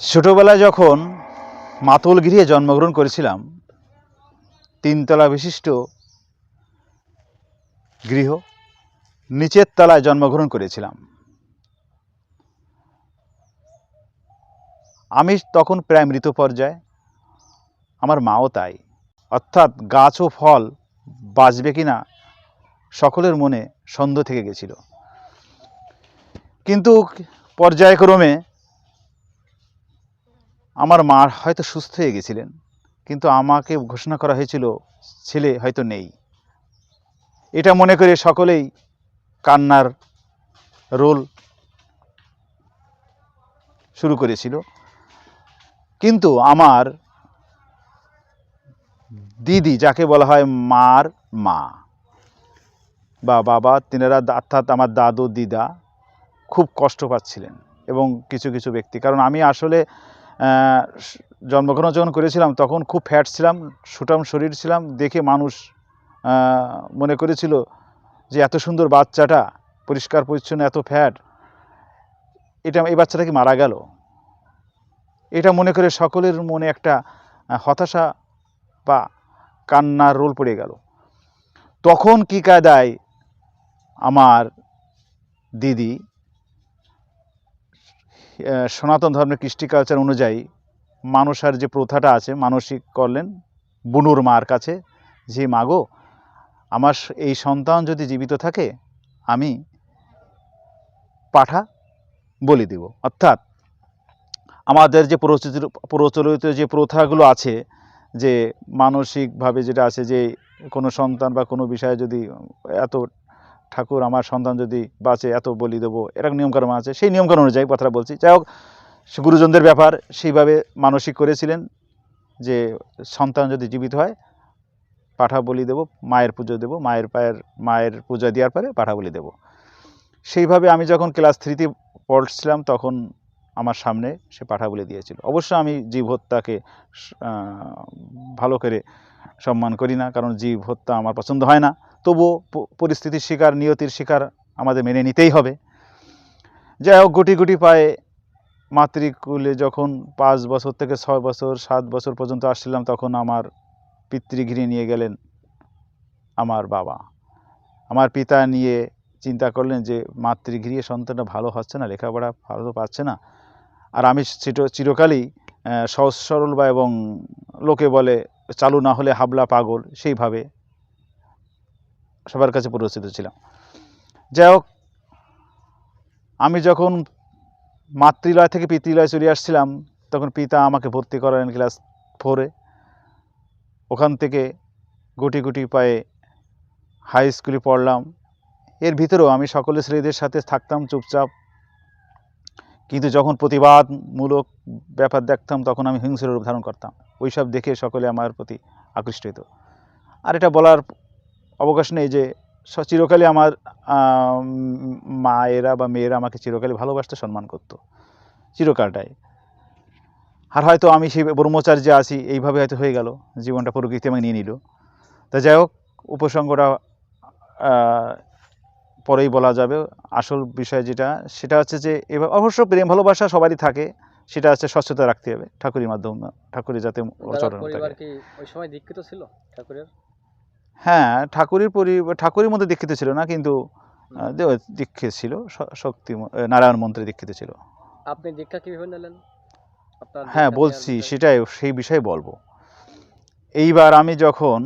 ছোটোবেলায় যখন মাতল গৃহে জন্মগ্রহণ করেছিলাম, তিনতলা বিশিষ্ট গৃহ নিচের তলায় জন্মগ্রহণ করেছিলাম। আমি তখন প্রায় মৃত পর্যায়ে, আমার মাও তাই। অর্থাৎ গাছ ও ফল বাঁচবে কি না সকলের মনে সন্দেহ থেকে গেছিল। কিন্তু পর্যায়ক্রমে আমার মা হয়তো সুস্থ হয়ে গেছিলেন, কিন্তু আমাকে ঘোষণা করা হয়েছিল, ছেলে হয়তো নেই। এটা মনে করে সকলেই কান্নার রোল শুরু করেছিল। কিন্তু আমার দিদি, যাকে বলা হয় মার মা, বা বাবা, তিনারা অর্থাৎ আমার দাদু, দিদা, খুব কষ্ট পাচ্ছিলেন এবং কিছু কিছু ব্যক্তি। কারণ আমি আসলে জন্মগ্রহণ যখন করেছিলাম, তখন খুব ফ্যাট ছিলাম সুটাম শরীর ছিলাম, দেখে মানুষ মনে করেছিল যে এত সুন্দর বাচ্চাটা, পরিষ্কার, পরিচ্ছন্ন, এত ফ্যাট এটা এই বাচ্চাটা কি মারা গেল? এটা মনে করে সকলের মনে একটা হতাশা বা কান্নার রোল পড়ে গেল। তখন কী কায়দায় আমার দিদি সনাতন ধর্মের কৃষ্টি কালচার অনুযায়ী মানসার যে প্রথাটা আছে, মানসিক করলেন বুনুর মার কাছে, যে মাগো, আমার এই সন্তান যদি জীবিত থাকে, আমি পাঠা বলি দেব। অর্থাৎ আমাদের যে প্রচলিত প্রচলিত যে প্রথাগুলো আছে, যে মানসিকভাবে যেটা আছে, যে কোনো সন্তান বা কোনো বিষয়ে যদি এত ঠাকুর আমার সন্তান যদি বাঁচে, এত বলি দেবো এরকম নিয়মকানুন আছে। সেই নিয়মকানুন অনুযায়ী কথাটা বলছি। যাই হোক, গুরুজনদের ব্যাপার সেইভাবে মানসিক করেছিলেন যে সন্তান যদি জীবিত হয়, পাঠা বলি দেবো, মায়ের পুজো দেবো, মায়ের পায়ের, মায়ের পূজা দেওয়ার পরে পাঠা বলি দেবো। সেইভাবে আমি যখন ক্লাস থ্রিতে পড়ছিলাম, তখন আমার সামনে সে পাঠা বলে দিয়েছিল। অবশ্য আমি জীব হত্যাকে ভালো করে সম্মান করি না, কারণ জীব হত্যা আমার পছন্দ হয় না। তবুও পরিস্থিতির শিকার, নিয়তির শিকার আমাদের মেনে নিতেই হবে। যাই হোক, গুটি গুটি পায়ে মাতৃকুলে যখন পাঁচ বছর থেকে ছয় বছর, সাত বছর পর্যন্ত আসছিলাম, তখন আমার পিতৃগৃহে নিয়ে গেলেন আমার বাবা। আমার পিতা নিয়ে চিন্তা করলেন যে, মাতৃগৃহে সন্তানটা ভালো হচ্ছে না, লেখাপড়া ভালো পাচ্ছে না। আর আমি চির চিরকালই সহজ সরল বা এবং লোকে বলে, চালু না হলে হাবলা পাগল, সেইভাবে সবার কাছে পরিচিত ছিলাম। যাই হোক, আমি যখন মাতৃলয় থেকে পিতৃলয় চলে আসছিলাম, তখন পিতা আমাকে ভর্তি করালেন ক্লাস ফোরে ওখান থেকে গুটি গুটি পায়ে হাই স্কুলে পড়লাম। এর ভিতরেও আমি সকলের শ্রেণীদের সাথে থাকতাম চুপচাপ। কিন্তু যখন প্রতিবাদমূলক ব্যাপার দেখতাম, তখন আমি হিংস্র রূপ ধারণ করতাম। ওইসব দেখে সকলে আমার প্রতি আকৃষ্ট হতো আর এটা বলার অবকাশ নেই যে চিরকালই আমার মায়েরা বা মেয়েরা আমাকে চিরকালই ভালোবাসতে সম্মান করতো চিরকালটাই। আর হয়তো আমি সেই ব্রহ্মচার্যে আছি এইভাবে হয়তো হয়ে গেল জীবনটা প্রকৃতি আমাকে নিয়ে নিল। তা যাই হোক উপসঙ্গটা পরেই বলা যাবে। আসল বিষয় যেটা সেটা হচ্ছে যে এবার অবশ্য প্রেম ভালোবাসা সবারই থাকে সেটা হচ্ছে স্বচ্ছতা রাখতে হবে ঠাকুরের মাধ্যমে ঠাকুরের যাতে চরণ থাকে। ওই সময় দীক্ষিত ছিল ঠাকুরের? হ্যাঁ ঠাকুরের পরি ঠাকুরের মধ্যে দীক্ষিত ছিল না কিন্তু দেব দীক্ষিত ছিল শক্তি নারায়ণ মন্ত্রে দীক্ষিত ছিল। আপনি দীক্ষা কীভাবে নিলেন? হ্যাঁ বলছি সেটাই সেই বিষয়ে বলব। এইবার আমি যখন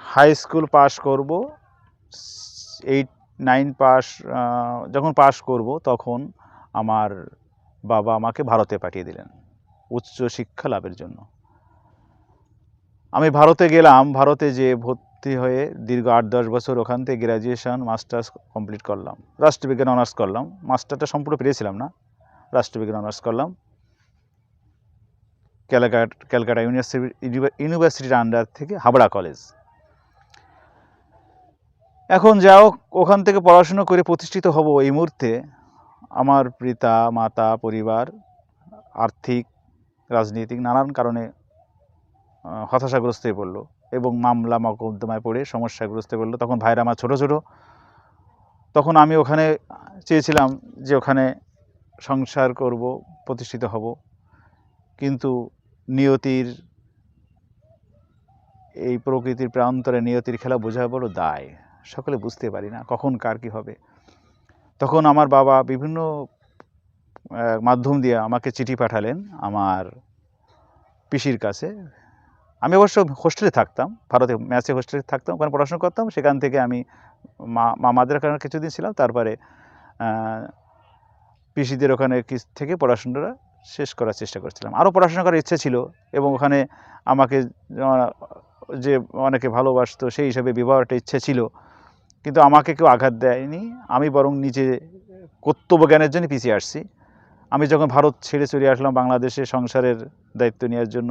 হাই স্কুল পাস করব এইট নাইন পাস যখন পাস করব তখন আমার বাবা আমাকে ভারতে পাঠিয়ে দিলেন উচ্চ শিক্ষা লাভের জন্য। আমি ভারতে গেলাম ভারতে যে ভর্তি হয়ে দীর্ঘ আট দশ বছর ওখান থেকে গ্র্যাজুয়েশন মাস্টার্স কমপ্লিট করলাম। রাষ্ট্রবিজ্ঞান অনার্স করলাম। মাস্টারটা সম্পূর্ণ পেরেছিলাম না। রাষ্ট্রবিজ্ঞান অনার্স করলাম। ক্যালকাট, ক্যালকাটা ইউনিভার্সিটি ইউনিভার্সিটির আন্ডার থেকে হাবড়া কলেজ এখন যা হোক, ওখান থেকে পড়াশুনো করে প্রতিষ্ঠিত হব এই মুহূর্তে আমার পিতা, মাতা, পরিবার, আর্থিক, রাজনৈতিক নানান কারণে হতাশাগ্রস্ত হয়ে পড়ল এবং মামলা মকদ্দমায় পড়ে সমস্যাগ্রস্ত হয়ে পড়ল। তখন ভাইরা আমার ছোটো ছোটো। তখন আমি ওখানে চেয়েছিলাম যে ওখানে সংসার করব, প্রতিষ্ঠিত হব। কিন্তু নিয়তির, এই প্রকৃতির প্রান্তরে নিয়তির খেলা বোঝা বড় দায়। সকলে বুঝতে পারি না কখন কার কী হবে। তখন আমার বাবা বিভিন্ন মাধ্যম দিয়ে আমাকে চিঠি পাঠালেন আমার পিসির কাছে। আমি অবশ্য হোস্টেলে থাকতাম ভারতে ম্যাচে হোস্টেলে থাকতাম, ওখানে পড়াশোনা করতাম, সেখান থেকে আমি মা, মামাদের কারণে কিছুদিন ছিলাম, তারপরে পিসিদের ওখানে থেকে পড়াশোনাটা শেষ করার চেষ্টা করছিলাম। আরও পড়াশোনা করার ইচ্ছে ছিল এবং ওখানে আমাকে যে অনেকে ভালোবাসতো সেই হিসাবে বিবাহর একটা ইচ্ছে ছিল, কিন্তু আমাকে কেউ আঘাত দেয়নি। আমি বরং নিজে কর্তব্য জ্ঞানের জন্য পিছিয়ে আসছি। আমি যখন ভারত ছেড়ে চলে আসলাম বাংলাদেশে সংসারের দায়িত্ব নেওয়ার জন্য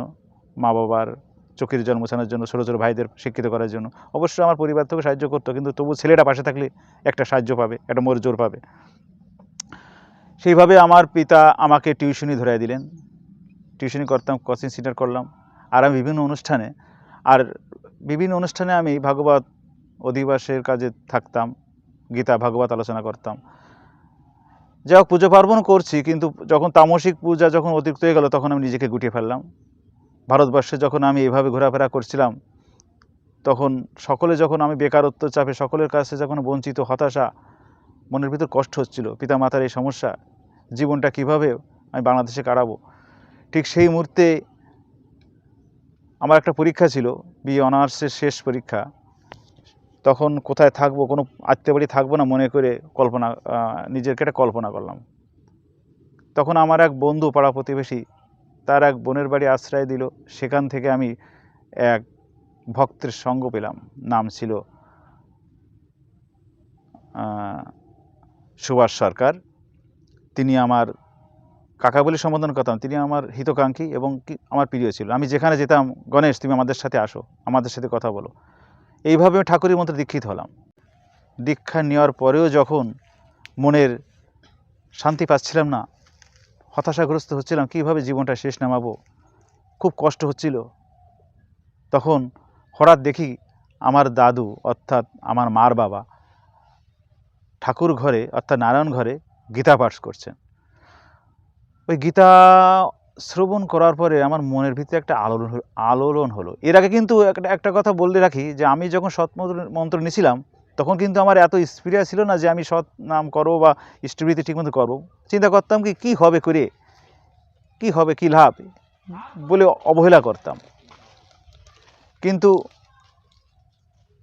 মা বাবার চোখের জল মোছানোর জন্য, ছোটো ছোটো ভাইদের শিক্ষিত করার জন্য। অবশ্যই আমার পরিবার থেকে সাহায্য করতো, কিন্তু তবু ছেলেটা পাশে থাকলে একটা সাহায্য পাবে, একটা মোর জোর পাবে। সেইভাবে আমার পিতা আমাকে টিউশনি ধরাই দিলেন। টিউশনি করতাম, কোচিং সেন্টার করলাম। আর আমি বিভিন্ন অনুষ্ঠানে, আর বিভিন্ন অনুষ্ঠানে আমি ভাগবত অধিবাসের কাজে থাকতাম, গীতা, ভাগবত আলোচনা করতাম। যাই হোক, পুজো পার্বণ করছি, কিন্তু যখন তামসিক পূজা যখন অতিরিক্ত হয়ে গেল, তখন আমি নিজেকে গুটিয়ে ফেললাম। ভারতবর্ষে যখন আমি এভাবে ঘোরাফেরা করছিলাম তখন সকলে যখন আমি বেকারত্ব চাপে সকলের কাছে যখন বঞ্চিত হতাশা মনের ভিতর কষ্ট হচ্ছিল পিতামাতার এই সমস্যা জীবনটা কীভাবে আমি বাংলাদেশে কাটাবো? ঠিক সেই মুহূর্তে আমার একটা পরীক্ষা ছিল বি অনার্সের শেষ পরীক্ষা। তখন কোথায় থাকব কোনো আত্মীয় বাড়ি থাকব না মনে করে কল্পনা আহ, নিজেরকে একটা কল্পনা করলাম। তখন আমার এক বন্ধু পাড়া প্রতিবেশী তার এক বোনের বাড়ি আশ্রয় দিল। সেখান থেকে আমি এক ভক্তের সঙ্গ পেলাম। নাম ছিল সুভাষ সরকার। তিনি আমার কাকা বলে সম্বোধন করতাম। তিনি আমার হিতকাঙ্ক্ষী এবং আমার প্রিয় ছিল। আমি যেখানে যেতাম, গণেশ, তুমি আমাদের সাথে আসো, আমাদের সাথে কথা বলো। এইভাবে আমি ঠাকুরের মন্ত্রে দীক্ষিত হলাম। দীক্ষা নেওয়ার পরেও যখন মনের শান্তি পাচ্ছিলাম না হতাশাগ্রস্ত হচ্ছিলাম, কীভাবে জীবনটা শেষ নামাবো? খুব কষ্ট হচ্ছিল। তখন হঠাৎ দেখি আমার দাদু, অর্থাৎ আমার মার বাবা, ঠাকুর ঘরে, অর্থাৎ নারায়ণ ঘরে গীতা পাঠ করছেন। ওই গীতা শ্রবণ করার পরে আমার মনের ভিতরে একটা আলোড়ন আলোড়ন হলো। এর আগে কিন্তু একটা একটা কথা বলতে রাখি যে, আমি যখন সৎ মন্ত্র- মন্ত্র নিছিলাম তখন কিন্তু আমার এত স্পিরিয়া ছিল না যে আমি সৎ নাম করব বা ইষ্টবৃত্তি ঠিকমতো করব। চিন্তা করতাম কি, কী হবে করে? কি হবে, কী লাভ? বলে অবহেলা করতাম। কিন্তু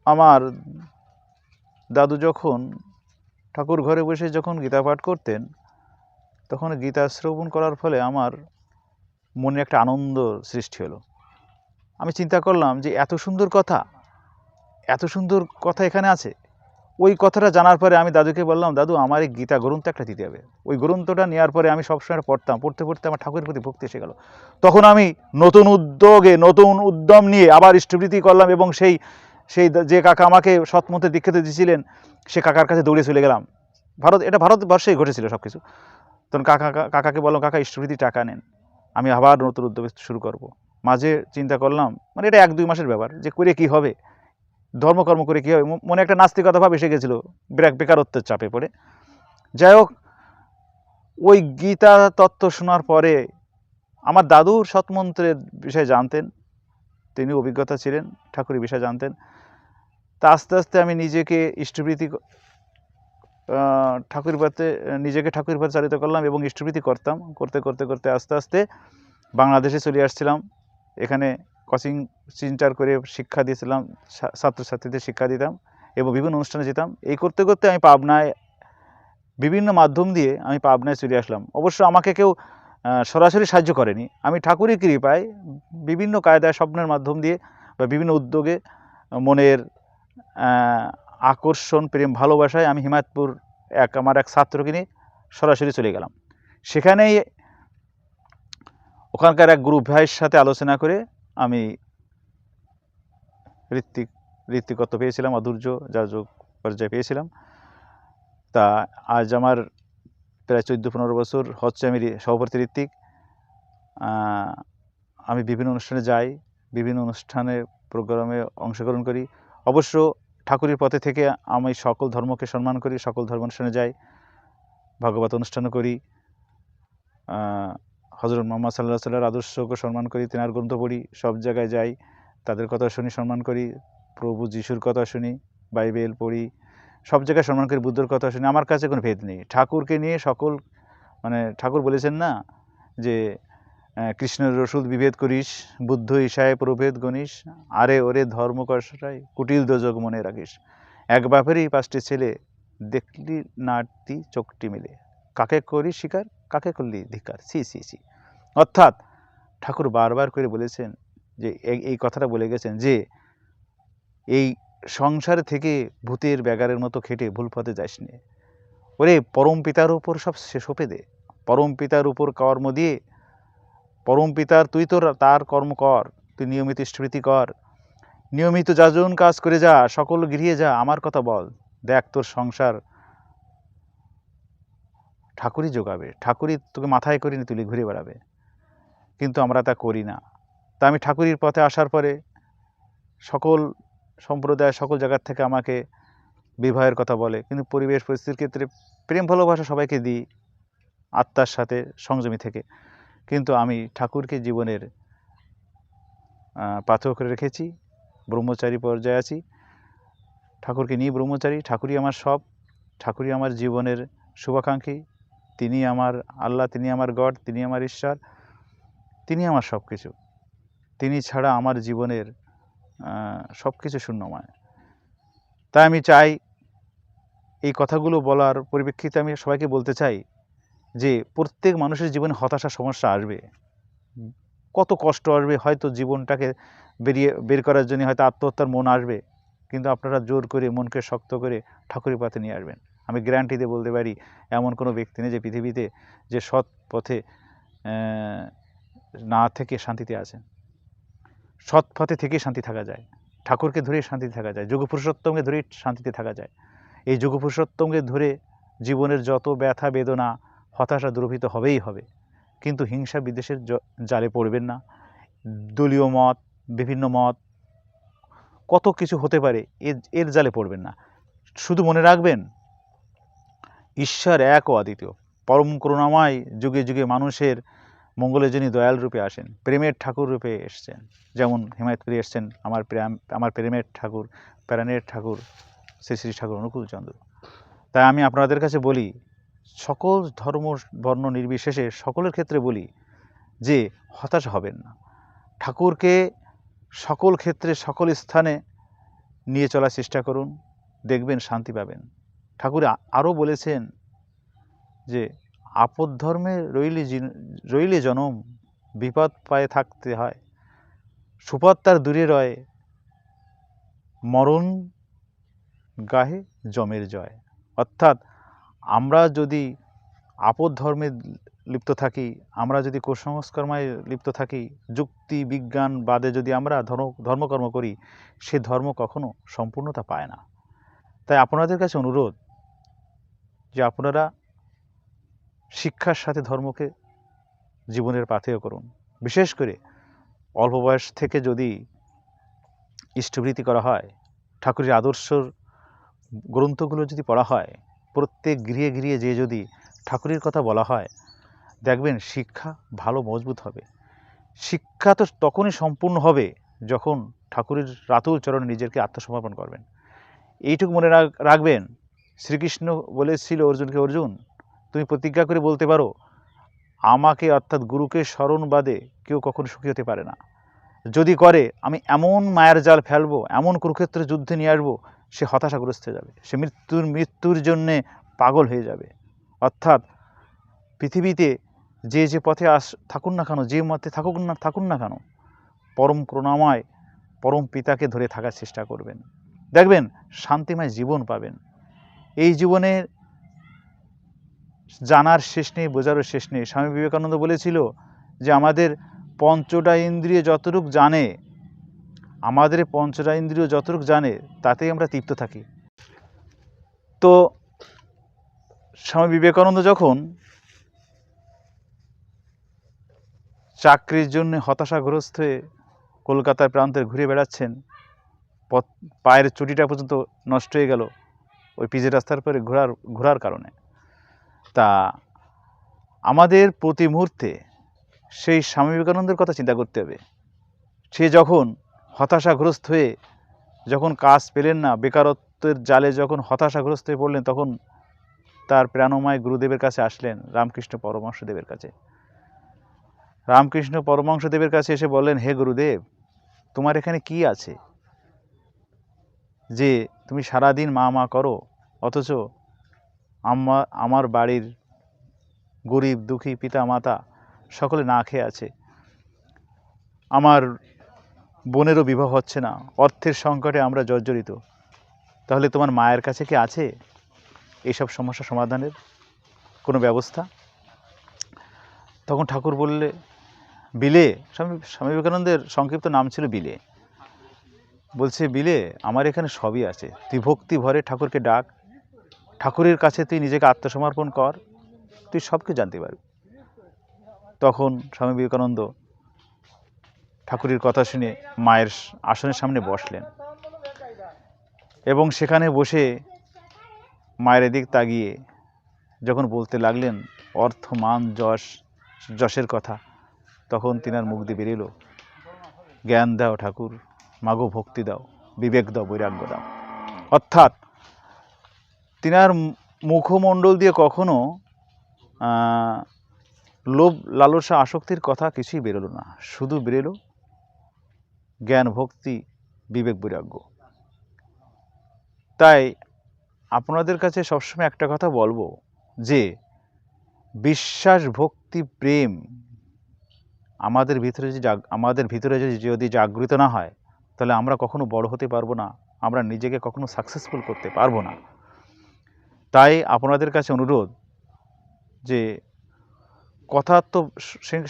আমার দাদু যখন ঠাকুর ঘরে বসে যখন গীতা পাঠ করতেন, তখন গীতা শ্রবণ করার ফলে আমার মনে একটা আনন্দ সৃষ্টি হলো। আমি চিন্তা করলাম যে এত সুন্দর কথা, এত সুন্দর কথা এখানে আছে। ওই কথাটা জানার পরে আমি দাদুকে বললাম, দাদু, আমার এই গীতা গ্রন্থ একটা দিতে হবে। ওই গ্রন্থটা নেওয়ার পরে আমি সবসময় পড়তাম, পড়তে পড়তে আমার ঠাকুরের প্রতি ভক্তি এসে গেল। তখন আমি নতুন উদ্যোগে, নতুন উদ্যম নিয়ে আবার ইষ্টবৃত্তি করলাম এবং সেই সেই যে কাকা আমাকে সৎমতে দীক্ষিত দিয়েছিলেন, সে কাকার কাছে দৌড়ে চলে গেলাম। ভারত, এটা ভারতবর্ষেই ঘটেছিল সব কিছু তখন কাকা কাকাকে বললাম, কাকা ইষ্টবৃত্তি টাকা নেন, আমি আবার নতুন উদ্যোগ শুরু করব। মাঝে চিন্তা করলাম মানে এটা এক, দুই মাসের ব্যাপার, যে করে কি হবে? ধর্মকর্ম করে কী হবে মনে একটা নাস্তিকতা ভাব এসে গেছিল বেরা- বেকারত্বের চাপে পড়ে। যাই হোক ওই গীতা তত্ত্ব শোনার পরে আমার দাদুর সৎমন্ত্রের বিষয়ে জানতেন তিনি অভিজ্ঞতা ছিলেন ঠাকুরের বিষয়ে জানতেন। তা আস্তে আস্তে আমি নিজেকে ইষ্টবৃত্তি ক- আহ, পাতে নিজেকে ঠাকুরের পাতে চালিত করলাম এবং ইষ্টবৃত্তি করতাম। করতে করতে করতে আস্তে আস্তে বাংলাদেশে চলে আসছিলাম। এখানে কোচিং সেন্টার করে শিক্ষা দিয়েছিলাম ছাত্রছাত্রীদের শিক্ষা দিতাম এবং বিভিন্ন অনুষ্ঠানে যেতাম। এই করতে করতে আমি পাবনায় বিভিন্ন মাধ্যম দিয়ে আমি পাবনায় চলে আসলাম। অবশ্য আমাকে কেউ সরাসরি সাহায্য করেনি। আমি ঠাকুরের কৃপায় বিভিন্ন কায়দায় স্বপ্নের মাধ্যম দিয়ে বা বিভিন্ন উদ্যোগে মনের আকর্ষণ, প্রেম, ভালোবাসায় আমি হিমায়তপুর এক, আমার এক ছাত্রকে নিয়ে সরাসরি চলে গেলাম। সেখানেই ওখানকার এক গ্রুপ ভাইয়ের সাথে আলোচনা করে ঋত্বিক, ঋত্বিকত্ব পেয়েছিলাম, অধৈর্য যাজক পর্যায়ে পেয়েছিলাম। তা আজ আমার প্রায় চোদ্দ, পনেরো বছর হচ্ছে আমি সভাপতি ঋত্বিক। আমি বিভিন্ন অনুষ্ঠানে যাই, বিভিন্ন অনুষ্ঠানে প্রোগ্রামে অংশগ্রহণ করি। অবশ্য ঠাকুরের পথে থেকে আমি সকল ধর্মকে সম্মান করি, সকল ধর্ম অনুষ্ঠানে যাই, ভাগবত অনুষ্ঠানও করি। হজরত মোহাম্মদ সাল্লাহ সাল্লার আদর্শকে সম্মান করি, তেনার গ্রন্থ পড়ি, সব জায়গায় যাই, তাদের কথা শুনি, সম্মান করি, প্রভু যিশুর কথা শুনি, বাইবেল পড়ি, সব জায়গায় সম্মান করি, বুদ্ধর কথা শুনি, আমার কাছে কোনো ভেদ নেই। ঠাকুরকে নিয়ে সকল মানে ঠাকুর বলেছেন না যে কৃষ্ণের রসুল বিভেদ করিস, বুদ্ধ ঈশায় প্রভেদ গণিস আরে ওরে ধর্ম কষাই কুটিল দোজক মনে রাখিস। এক বাপেরই পাঁচটি ছেলে, দেখলি নাটতি চোখটি মিলে, কাকে করি শিকার, কাকে করলি ধিকার সি সি সি অর্থাৎ ঠাকুর বারবার করে বলেছেন যে এই- কথাটা বলে গেছেন যে এই সংসার থেকে ভূতের ব্যাগারের মতো খেটে ভুল পথে যাস নে ওরে, পরম পিতার উপর সব শেষ সঁপে দে। পরম পিতার উপর কর্ম দিয়ে, পরম পিতার তুই তোর তার কর্ম কর, তুই নিয়মিত স্মৃতি কর, নিয়মিত যাজন কাজ করে যা, সকল গৃহে যা, আমার কথা বল। দেখ তোর সংসার ঠাকুরই যোগাবে, ঠাকুরই তোকে মাথায় করে তুলে ঘুরে বেড়াবে। কিন্তু আমরা তা করি না। তা আমি ঠাকুরের পথে আসার পরে সকল সম্প্রদায়, সকল জায়গার থেকে আমাকে বিবাহের কথা বলে। কিন্তু পরিবেশ, পরিস্থিতির ক্ষেত্রে প্রেম, ভালোবাসা সবাইকে দিই আত্মার সাথে, সংযমী থেকে। কিন্তু আমি ঠাকুরকে জীবনের পাথর করে রেখেছি, ব্রহ্মচারী পর্যায়ে আছি। ঠাকুরকে নিয়ে ব্রহ্মচারী, ঠাকুরই আমার সব, ঠাকুরই আমার জীবনের শুভাকাঙ্ক্ষী তিনি আমার আল্লাহ তিনি আমার গড তিনি আমার ঈশ্বর। তিনি আমার সব কিছু তিনি ছাড়া আমার জীবনের সব কিছু শূন্যময়। তাই আমি চাই এই কথাগুলো বলার পরিপ্রেক্ষিতে আমি সবাইকে বলতে চাই যে, প্রত্যেক মানুষের জীবনে হতাশা সমস্যা আসবে। কত কষ্ট আসবে হয়তো জীবনটাকে বেরিয়ে, বের করার জন্য হয়তো আত্মহত্যার মন আসবে। কিন্তু আপনারা জোর করে মনকে শক্ত করে ঠাকুরের পথে নিয়ে আসবেন। আমি গ্যারান্টি দিয়ে বলতে পারি, এমন কোনো ব্যক্তি নেই যে পৃথিবীতে যে সৎ পথে না থেকে শান্তিতে আছেন। সৎ পথে থেকেই শান্তি থাকা যায়। ঠাকুরকে ধরেই শান্তিতে থাকা যায়। যোগ পুরুষোত্তমকে ধরেই শান্তিতে থাকা যায়। এই যোগ পুরুষোত্তমকে ধরে জীবনের যত ব্যথা, বেদনা, হতাশা দুর্ভিত হবেই হবে। কিন্তু হিংসা বিদ্বেষের জালে পড়বেন না। দলীয় মত, বিভিন্ন মত, কত কিছু হতে পারে, এর এর জালে পড়বেন না। শুধু মনে রাখবেন, ঈশ্বর এক ও অদ্বিতীয় পরম করুণাময় যুগে যুগে মানুষের মঙ্গলের যিনি দয়াল রূপে আসেন, প্রেমের ঠাকুর রূপে এসছেন। যেমন হিমায়তপুরী এসছেন, আমার প্রেম, আমার প্রেমের ঠাকুর, প্রাণের ঠাকুর, শ্রী শ্রী ঠাকুর অনুকূল চন্দ্র তাই আমি আপনাদের কাছে বলি, সকল ধর্ম বর্ণ নির্বিশেষে সকলের ক্ষেত্রে বলি যে, হতাশ হবেন না। ঠাকুরকে সকল ক্ষেত্রে, সকল স্থানে নিয়ে চলার চেষ্টা করুন, দেখবেন, শান্তি পাবেন। ঠাকুর আরও বলেছেন যে আপদ ধর্মে রইলে রইলে জনম, বিপদ পায়ে থাকতে হয়। সুপদ তার দূরে রয়, মরণ গাহে জমের জয়। অর্থাৎ আমরা যদি আপদ ধর্মে লিপ্ত থাকি, আমরা যদি কুসংস্কর্মায় লিপ্ত থাকি, যুক্তি, বিজ্ঞান বাদে যদি আমরা ধর্ম, ধর্মকর্ম করি, সে ধর্ম কখনো সম্পূর্ণতা পায় না। তাই আপনাদের কাছে অনুরোধ যে আপনারা শিক্ষার সাথে ধর্মকে জীবনের পাথেয় করুন। বিশেষ করে অল্প বয়স থেকে যদি ইষ্টবৃত্তি করা হয়, ঠাকুরের আদর্শর গ্রন্থগুলো যদি পড়া হয়, প্রত্যেক গৃহে গৃহে যে যদি ঠাকুরের কথা বলা হয়, দেখবেন শিক্ষা ভালো মজবুত হবে। শিক্ষা তো তখনই সম্পূর্ণ হবে যখন ঠাকুরের রাতুল চরণে নিজেকে আত্মসমর্পণ করবেন। এইটুকু মনে রাখ- রাখবেন, শ্রীকৃষ্ণ বলেছিল অর্জুনকে, অর্জুন তুমি প্রতিজ্ঞা করে বলতে পারো, আমাকে অর্থাৎ গুরুকে স্মরণ বাদে কেউ কখনো সুখী হতে পারে না। যদি করে, আমি এমন মায়ের জাল ফেলব, এমন কুরুক্ষেত্রে যুদ্ধে নিয়ে আসব, সে হতাশাগ্রস্ত হয়ে যাবে। সে মৃত্যুর মৃত্যুর জন্যে পাগল হয়ে যাবে। অর্থাৎ পৃথিবীতে যে যে পথে আস, থাকুন না কেন, যে মতে থাকুক না, থাকুন না কেন, পরম করুণাময় পরম পিতাকে ধরে থাকার চেষ্টা করবেন। দেখবেন, শান্তিময় জীবন পাবেন। এই জীবনে জানার শেষ নেই, বোঝারও শেষ নেই। স্বামী বিবেকানন্দ বলেছিল যে, আমাদের পঞ্চটা ইন্দ্রিয় যতটুক জানে, আমাদের পঞ্চটা ইন্দ্রিয় যতটুক জানে, তাতেই আমরা তৃপ্ত থাকি। তো স্বামী বিবেকানন্দ যখন চাকরির জন্য হতাশাগ্রস্ত হয়ে কলকাতার প্রান্তে ঘুরে বেড়াচ্ছেন, পথ, পায়ের চুটিটা পর্যন্ত নষ্ট হয়ে গেল ওই পিজে রাস্তার পরে ঘোরার ঘোরার কারণে। তা আমাদের প্রতি মুহূর্তে সেই স্বামী বিবেকানন্দের কথা চিন্তা করতে হবে। সে যখন হতাশাগ্রস্ত হয়ে যখন কাজ পেলেন না, বেকারত্বের জালে যখন হতাশাগ্রস্ত হয়ে পড়লেন, তখন তার প্রাণময় গুরুদেবের কাছে আসলেন, রামকৃষ্ণ পরমহংসদেবের কাছে। রামকৃষ্ণ পরমহংসদেবের কাছে এসে বললেন, হে গুরুদেব, তোমার এখানে কি আছে? যে তুমি সারাদিন মা মা করো, অথচ আমার আমার বাড়ির গরিব, দুঃখী পিতা মাতা সকলে না খেয়ে আছে। আমার বোনেরও বিবাহ হচ্ছে না। অর্থের সংকটে আমরা জর্জরিত। তাহলে তোমার মায়ের কাছে কি আছে এইসব সমস্যা সমাধানের কোনো ব্যবস্থা? তখন ঠাকুর বললে, বিলে, স্বামী স্বামী বিবেকানন্দের সংক্ষিপ্ত নাম ছিল বিলে। বলছে, বিলে, আমার এখানে সবই আছে। তুই ভক্তি ভরে ঠাকুরকে ডাক ঠাকুরের কাছে তুই নিজেকে আত্মসমর্পণ কর, তুই সব কিছু জানতে পারবি। তখন স্বামী বিবেকানন্দ ঠাকুরের কথা শুনে মায়ের আসনের সামনে বসলেন এবং সেখানে বসে মায়ের এদিক তাকিয়ে যখন বলতে লাগলেন, অর্থ, মান, যশ, যশের কথা, তখন তিনার মুখ দিয়ে বেরিয়েলো জ্ঞান দাও ঠাকুর, মাগো ভক্তি দাও, বিবেক দাও, বৈরাগ্য দাও। অর্থাৎ তিনার মুখমণ্ডল দিয়ে কখনো লোভ লালসা আসক্তির কথা কিছুই বেরোলো না। শুধু বেরোলো জ্ঞান, ভক্তি, বিবেক, বৈরাগ্য। তাই আপনাদের কাছে সবসময় একটা কথা বলব যে, বিশ্বাস, ভক্তি, প্রেম আমাদের ভিতরে জাগ আমাদের ভিতরে যদি জাগৃত না হয়, তাহলে আমরা কখনো বড় হতে পারব না, আমরা নিজেকে কখনো সাকসেসফুল করতে পারব না। তাই আপনাদের কাছে অনুরোধ যে কথার তো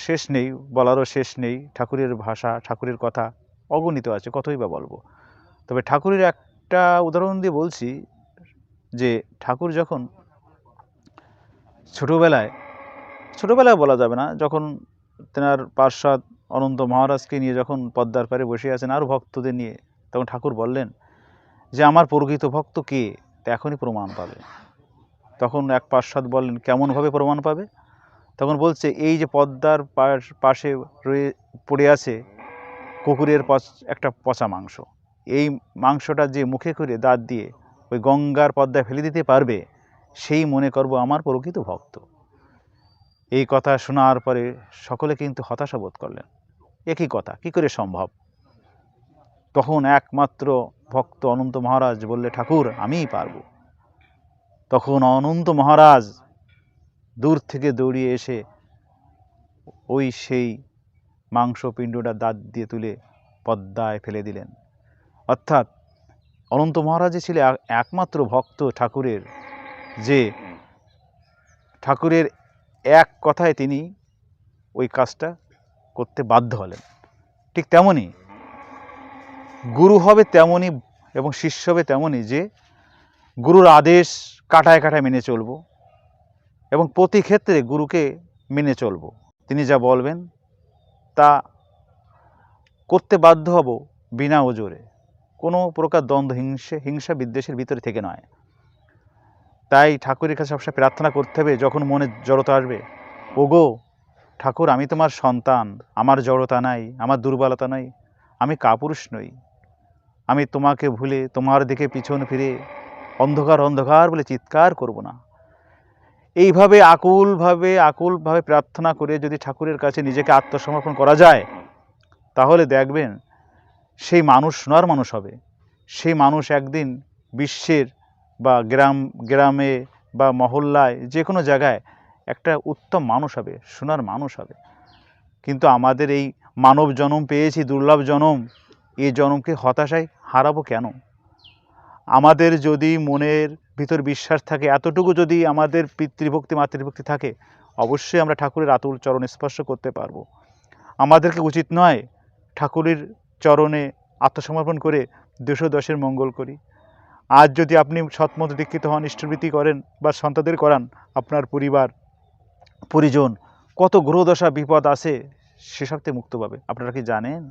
শেষ নেই, বলারও শেষ নেই, ঠাকুরের ভাষা, ঠাকুরের কথা অগণিত আছে, কতই বা বলব। তবে ঠাকুরের একটা উদাহরণ দিয়ে বলছি যে ঠাকুর যখন ছোটোবেলায় ছোটোবেলায় বলা যাবে না, যখন তেনার পার্শ্বদ অনন্ত মহারাজকে নিয়ে যখন পদ্মার পারে বসে আছেন আরও ভক্তদের নিয়ে, তখন ঠাকুর বললেন যে, আমার প্রকৃত ভক্ত কে? তা এখনই প্রমাণ পাবে। তখন এক পার্শ্বদ বললেন, কেমনভাবে প্রমাণ পাবে? তখন বলছে, এই যে পদ্মার পাশ- রয়ে, পড়ে আছে কুকুরের পচ, একটা পচা মাংস। এই মাংসটা যে মুখে করে দাঁত দিয়ে ওই গঙ্গার পদ্মায় ফেলে দিতে পারবে, সেই মনে করব আমার প্রকৃত ভক্ত। এই কথা শোনার পরে সকলে কিন্তু হতাশা বোধ করলেন। একই কথা, কি করে সম্ভব? তখন একমাত্র ভক্ত অনন্ত মহারাজ বললে, ঠাকুর, আমিই পারব। তখন অনন্ত মহারাজ দূর থেকে দৌড়িয়ে এসে ওই সেই মাংসপিণ্ডটা দাঁত দিয়ে তুলে পদ্মায় ফেলে দিলেন। অর্থাৎ অনন্ত মহারাজই ছিল একমাত্র ভক্ত ঠাকুরের যে ঠাকুরের এক কথায় তিনি ওই কাজটা করতে বাধ্য হলেন। ঠিক তেমনই গুরু হবে তেমনই এবং শিষ্য হবে তেমনই যে গুরুর আদেশ কাটায় কাটায় মেনে চলবো এবং প্রতি ক্ষেত্রে গুরুকে মেনে চলবো। তিনি যা বলবেন, তা করতে বাধ্য হব বিনা ওজোরে। কোনো প্রকার দ্বন্দ্ব, হিংসে, হিংসা বিদ্বেষের ভিতরে থেকে নয়। তাই ঠাকুরের কাছে সবসময় প্রার্থনা করতে হবে, যখন মনে জড়তা আসবে, ওগো, ঠাকুর, আমি তোমার সন্তান, আমার জড়তা নাই, আমার দুর্বলতা নাই, আমি কাপুরুষ নই। আমি তোমাকে ভুলে, তোমার দিকে পিছন ফিরে অন্ধকার অন্ধকার বলে চিৎকার করব না। এইভাবে আকুলভাবে আকুলভাবে প্রার্থনা করে যদি ঠাকুরের কাছে নিজেকে আত্মসমর্পণ করা যায়, তাহলে দেখবেন সেই মানুষ সোনার মানুষ হবে। সেই মানুষ একদিন বিশ্বের বা গ্রাম, গ্রামে বা মহল্লায় যে কোনো জায়গায় একটা উত্তম মানুষ হবে, সোনার মানুষ হবে। কিন্তু আমাদের এই মানব জনম পেয়েছি, দুর্লভ জনম এই জনমকে হতাশায় হারাবো কেন? আমাদের যদি মনের ভিতর বিশ্বাস থাকে, এতটুকু যদি আমাদের পিতৃভক্তি, মাতৃভক্তি থাকে, অবশ্যই আমরা ঠাকুরের আতুল চরণ স্পর্শ করতে পারব। আমাদেরকে উচিত নয় ঠাকুরের চরণে আত্মসমর্পণ করে দেশ দশের মঙ্গল করি। আজ যদি আপনি সৎমত দীক্ষিত হন, ইষ্টবৃত্তি করেন বা সন্তানদের করান, আপনার পরিবার, পরিজন, কত গ্রহদশা বিপদ আছে সেসব থেকে মুক্ত পাবে। আপনারা কি জানেন?